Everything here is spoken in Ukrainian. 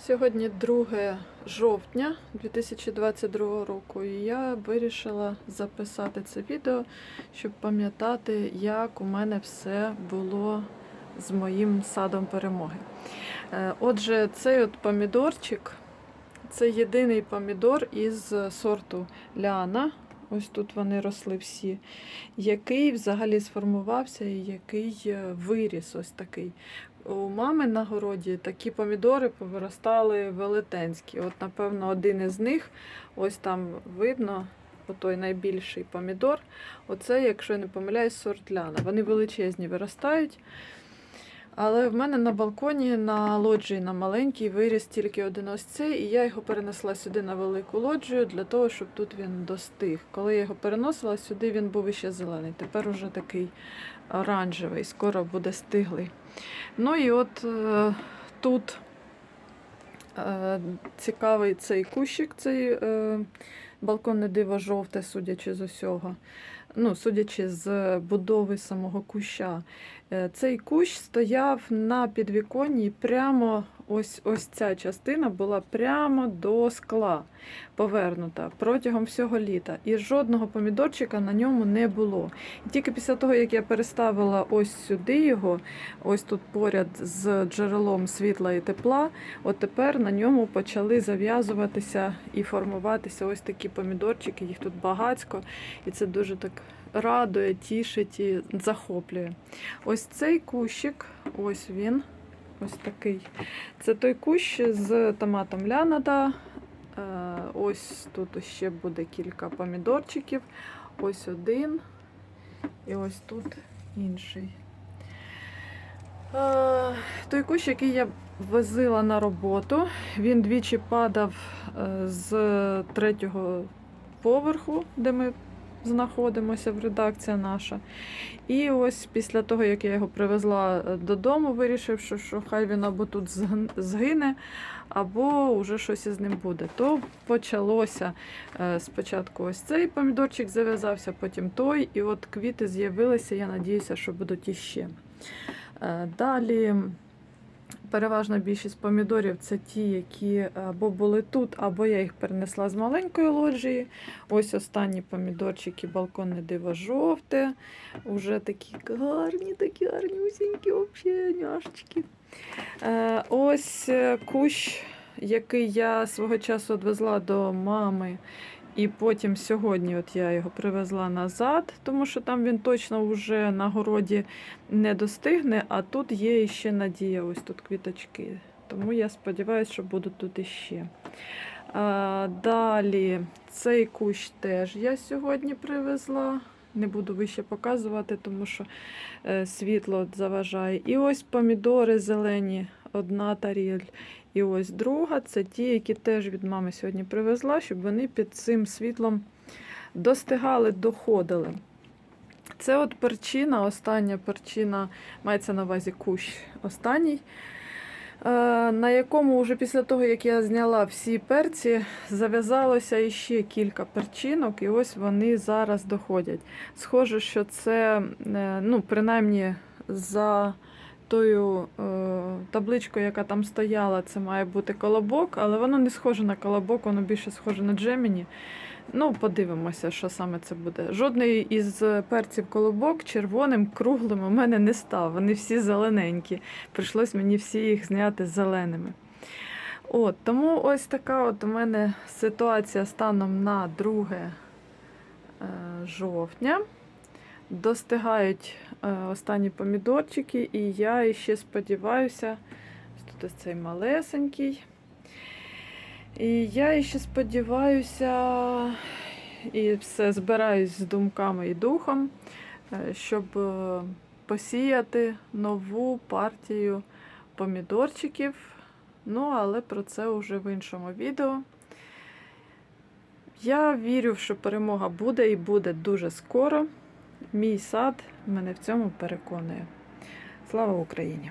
Сьогодні 2 жовтня 2022 року, і я вирішила записати це відео, щоб пам'ятати, як у мене все було з моїм садом перемоги. Е, Отже, цей от помідорчик це єдиний помідор із сорту Ляна. Ось тут вони росли всі, який взагалі сформувався і який е, виріс ось такий. У мами на городі такі помідори повиростали велетенські. От, напевно, один із них, ось там видно, отой найбільший помідор. Оце, якщо я не помиляюсь, сорт ляна. Вони величезні виростають. Але в мене на балконі на лоджії на маленькій виріс тільки один ось цей, і я його перенесла сюди на велику лоджію для того, щоб тут він достиг. Коли я його переносила сюди, він був іще зелений. Тепер уже такий оранжевий, скоро буде стиглий. Ну і от е, тут е, цікавий цей кущик, цей е, балконне диво жовте, судячи з усього. Ну, судячи з будови самого куща. Е, Цей кущ стояв на підвіконні прямо ось ось ця частина була прямо до скла повернута протягом всього літа. І жодного помідорчика на ньому не було. І тільки після того, як я переставила ось сюди його, ось тут поряд з джерелом світла і тепла, от тепер на ньому почали зав'язуватися і формуватися ось такі помідорчики, їх тут багацько, і це дуже так радує, тішить і захоплює. Ось цей кущик, ось він, ось такий. Це той кущ з томатом лянада. Е, Ось тут ще буде кілька помідорчиків. Ось один. І ось тут інший. Е, Той кущ, який я возила на роботу, він двічі падав е, з третього поверху, де ми знаходимося в редакція наша. І ось після того, як я його привезла е, додому, вирішивши, що хай він або тут згине, або вже щось із ним буде. То почалося е, спочатку ось цей помідорчик зав'язався, потім той, і от квіти з'явилися. Я надіюся, що будуть іще. Е, Далі. Переважна більшість помідорів це ті, які або були тут, або я їх перенесла з маленької лоджії. Ось останні помідорчики, балконне диво жовте. Уже такі гарні, такі гарнюсінькі, взагалі. Е, Ось е, кущ, який я свого часу відвезла до мами. І потім сьогодні от я його привезла назад, тому що там він точно вже на городі не достигне, а тут є ще надія, ось тут квіточки. Тому я сподіваюся, що будуть тут іще. А, далі цей кущ теж я сьогодні привезла. Не буду вище показувати, тому що е, світло заважає. І ось помідори зелені, одна таріль. І ось друга це ті, які теж від мами сьогодні привезла, щоб вони під цим світлом достигали, доходили. Це от перчина, остання перчина, мається на увазі кущ останній, на якому вже після того, як я зняла всі перці, зав'язалося іще кілька перчинок, і ось вони зараз доходять. Схоже, що це, е, ну, принаймні, за тою е, табличкою, яка там стояла, це має бути колобок, але воно не схоже на колобок, воно більше схоже на джеміні. Ну, подивимося, що саме це буде. Жодний із перців колобок червоним, круглим у мене не став. Вони всі зелененькі. Прийшлось мені всі їх зняти зеленими. От, тому ось така от у мене ситуація станом на 2 е, жовтня. Достигають е, останні помідорчики, і я ще сподіваюся, тут ось цей малесенький. І я ще сподіваюся, і все збираюсь з думками і духом, е, щоб е, посіяти нову партію помідорчиків. Ну, але про це вже в іншому відео. Я вірю, що перемога буде і буде дуже скоро. Мій сад мене в цьому переконує. Слава Україні!